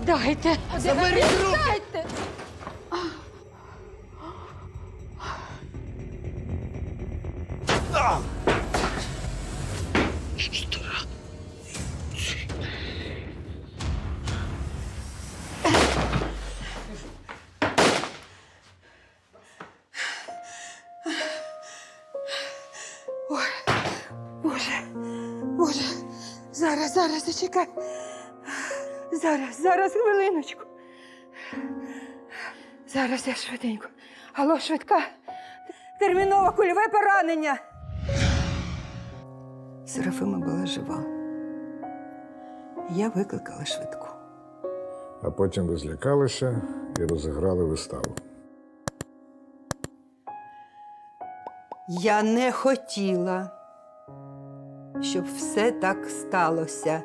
Віддайте! Заберіть руки! Боже, Боже, зараз, зараз зачекай. Зараз, зараз, хвилиночку. Зараз я швиденько. Алло, швидка. Терміново кульове поранення. Серафима була жива. Я викликала швидку. А потім ви злякалися і розіграли виставу. Я не хотіла, щоб все так сталося.